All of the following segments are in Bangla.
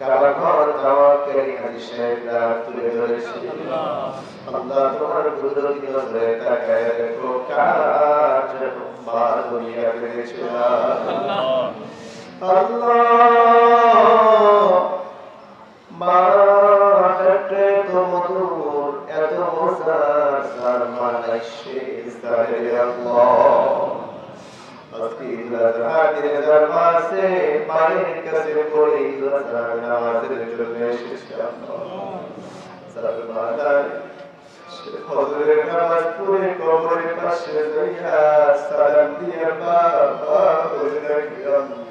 কাবা ঘর তাওয়াক্কালি হাজি সাহেবরা হাত তুলে ধরেছে। আল্লাহ তোমার কুদরতি নজরে তাকায় দেখো, কাজ বার দুনিয়া পেয়েছে আল্লাহ মাঠে তো মধুর এত মজার সার মানাইছে সারে আল্লাহ। আজকে ইলাহাদের দরবারে মায়ের কাছে পড়ে নামাজের জন্য এসেছি আল্লাহ সর্বদাই হজরের নামাজ পড়ে কবরের পাশে যাইয়া সালাম দিয়ে বাবা বলে রাখি আল্লাহ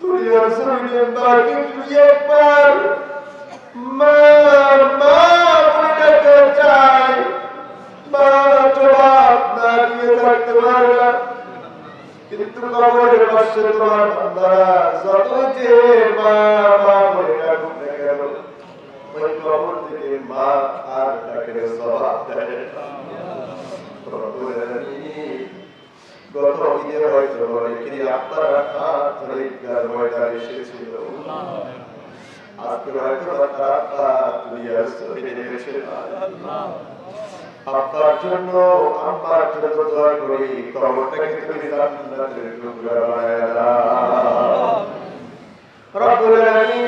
দুনিয়ার জমিনে বাকি তুই একবার মা বলে ডাকতে চাই মা জবাব না দিয়ে থাকতে পারে না কিন্তু কবরের পাশে তোমার বান্দারা যত যে মা মা বলে ডাকুক না কেন ওই কবর থেকে মা আর ডাকের জবাব দেয় আজকে হয়তো তারা হাত জমিনে এসে আপনার জন্য আমার জন্য দোয়া করি কবরটাকে তুমি জান্নাতের টুকরা বানায় দাও। রব্বুল আলামিন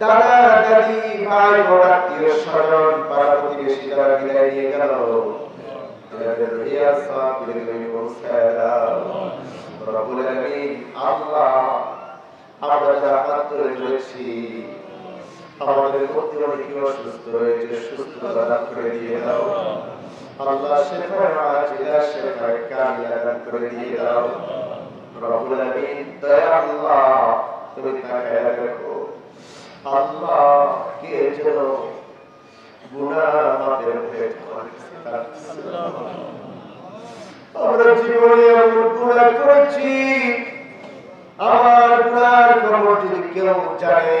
দাদা দাদি ভাই, বোন, আত্মীয় স্বজন, পাড়া প্রতিবেশী বিদায় নিয়ে গেল। তাদের রিয়া সাহেবের তুমি পৌঁছায় দাও। রব্বুল আলামিন, আল্লাহ, আমরা যারা হাত ধরে আমাদের অনেকে অসুস্থ রয়েছে সুস্থতা দান করে দিয়ে দাও। আল্লাহ শেফায় আজিলা শেফায় কামিলা দান করে দিয়ে দাও। রব্বুল আলামিন, দয়া আল্লাহ, তুমি তাকায় রাখো। আল্লাহ কে যেন গুনাহ আমাদের হয়ে। আমরা জীবনে এমন গুনাহ করেছি, আমার গুনার খবর কেউ জানে?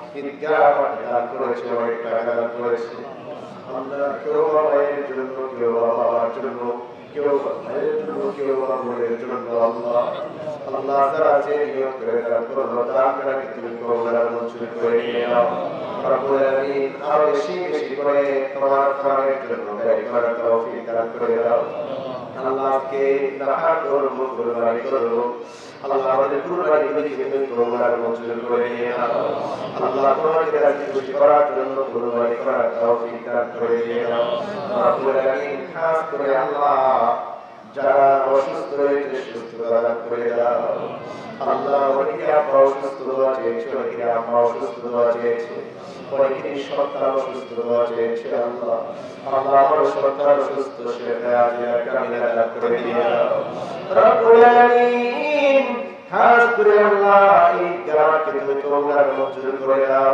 মাঠে দান করেছে অনেক টাকা দান করেছে আমরা কেউ বা মায়ের জন্য কেউ বা বাবার জন্য কেউ বা ভাইয়ের জন্য কেউ বা বোনের জন্য আল্লাহ আল্লাহ যারা যে নিয়োগ করে দান করল দান করাকে তুমি কবুল মঞ্জুর করে নিয়ে নাও রব্বুল আলামিন আরও বেশি বেশি করে তোমার কোরআনের জন্য ব্যয় করার তৌফিক দান করে দাও আল্লাহ আজকে রাখার তোর মুখ কুরবানি করব আল্লাহ আমাদের কুরবানি গুলিকে তুমি তোমার মঞ্জুর করে নিয়ে নাও আল্লাহ তোমাকে রাজি খুশি যারা অসুস্থ রয়েছে, সুস্থতা করে দাও। আল্লাহ অনেকে আমার তুমি তোমার মঞ্জুর করে দাও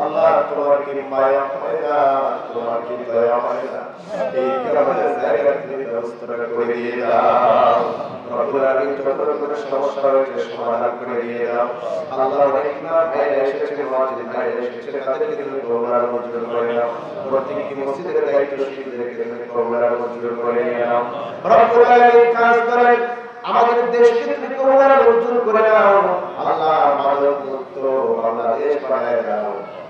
আল্লাহ তোমার কি মায়া হয় না তোমার কি দয়া হয় না এই কারণে জায়গা ব্যবস্থা করে দিয়ে দাও। আমাদের দেশকে তুমি করোনার মঞ্জুর করে দাও আল্লাহ মাদক মুক্ত বাংলাদেশ বানায় দাও।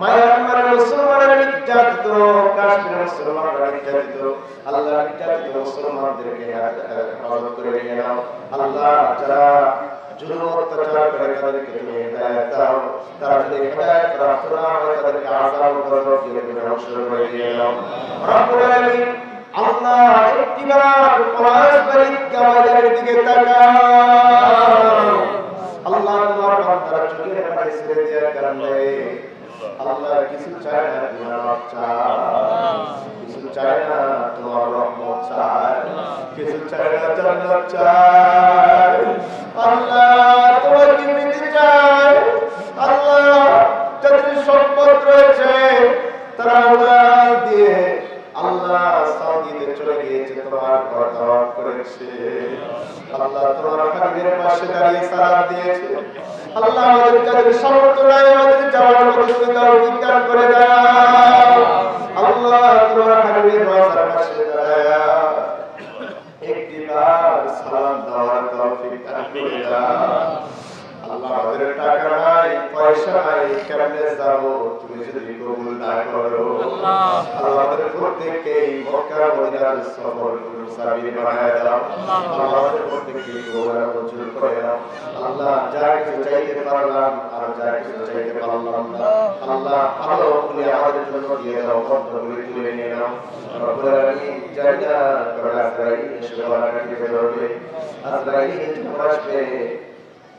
মায়ানমারের মুসলমানরা নির্যাতিত, কাশ্মীরের মুসলমানরা নির্যাতিত আল্লাহ নির্যাতিত মুসলমানদেরকে হেফাজত করে নিয়ে নাও আল্লাহ যারা জুলুম অত্যাচার করে তারা চোখের কারণে আল্লাহ কিছু চায় না তোমার চায় কিছু চায় না তোমার রহমত চায়। কিছু চায় না জান্নাত চায়। আল্লাহ তোমার কি পেতে চায় আল্লাহ যাদের সম্পদ রয়েছে তারা উড়াল দিয়ে আল্লাহ সাউদিতে চলে গিয়েছে ঘর করেছে। আল্লাহ দিয়েছে। আল্লাহ আমাদের যাদের আমাদের যাওয়ার পাশে দাঁড়ায়া। সালাম দেওয়ার তৌফিক দান করে দাও। আল্লাহ আমাদের টাকা নাই পয়সা নাই কেমনে যাব তুমি যদি কবুল না করো। আল্লাহ। আমাদের প্রত্যেককে মক্কা মদিনার সফর সাবির বানায় দাও। আল্লাহ। আমাদের প্রত্যেককে কবুল মঞ্জুর করে দাও। আল্লাহ যা কিছু চাইতে পারলাম আর যা কিছু চাইতে পারলাম না। আল্লাহ ভালো করে আমাদের জন্য দিয়ে দাও বন্ধ করে তুলে নিয়ে নাও। রব্বুল আলামিন জানি না করে আজরাইল এসে গলা আজরাইল যখন আসবে।